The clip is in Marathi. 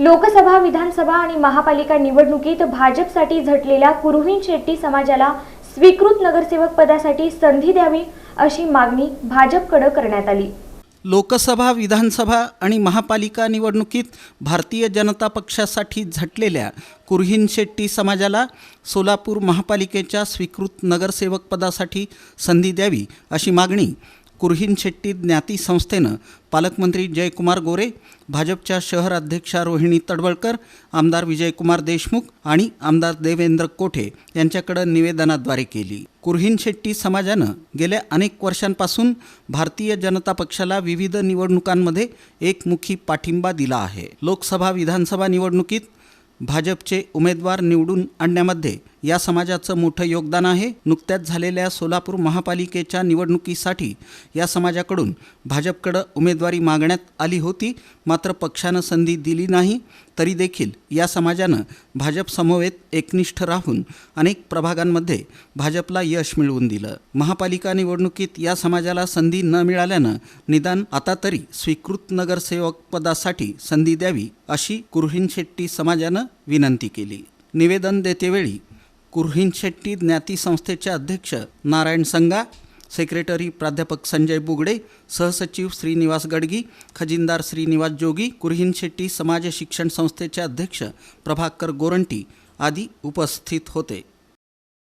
लोकसभा विधानसभा आणि महापालिका निवडणुकीत भाजपसाठी झटलेल्या कुरुहीन शेट्टी समाजाला स्वीकृत नगरसेवक पदासाठी संधी द्यावी अशी मागणी भाजपकडे करण्यात आली. लोकसभा विधानसभा आणि महापालिका निवडणुकीत भारतीय जनता पक्षासाठी झटलेल्या कुरहीन शेट्टी समाजाला सोलापूर महापालिकेच्या स्वीकृत नगरसेवक पदासाठी संधी द्यावी अशी मागणी कुरहीन शेट्टी ज्ञाती संस्थेनं पालकमंत्री जयकुमार गोरे भाजपच्या शहर अध्यक्षा रोहिणी तडवळकर आमदार विजयकुमार देशमुख आणि आमदार देवेंद्र कोठे यांच्याकडं निवेदनाद्वारे केली. कुरहीन शेट्टी समाजानं गेल्या अनेक वर्षांपासून भारतीय जनता पक्षाला विविध निवडणुकांमध्ये एकमुखी पाठिंबा दिला आहे. लोकसभा विधानसभा निवडणुकीत भाजपचे उमेदवार निवडून आणण्यामध्ये या समाजाचं मोठं योगदान आहे. नुकत्याच झालेल्या सोलापूर महापालिकेच्या निवडणुकीसाठी या समाजाकडून भाजपकडं उमेदवारी मागण्यात आली होती. मात्र पक्षानं संधी दिली नाही. तरी देखील या समाजानं भाजपसमवेत एकनिष्ठ राहून अनेक प्रभागांमध्ये भाजपला यश मिळवून दिलं. महापालिका निवडणुकीत या समाजाला संधी न मिळाल्यानं निदान आता तरी स्वीकृत नगरसेवक पदासाठी संधी द्यावी अशी कुरहीन शेट्टी समाजानं विनंती केली. निवेदन देतेवेळी कुरहीन शेट्टी ज्ञाती संस्थेचे अध्यक्ष नारायण संगा सेक्रेटरी प्राध्यापक संजय बुगडे सहसचिव श्रीनिवास गडगी खजिनदार श्रीनिवास जोगी कुर्हिन शेट्टी समाज शिक्षण संस्थेचे अध्यक्ष प्रभाकर गोरंटी आदी उपस्थित होते.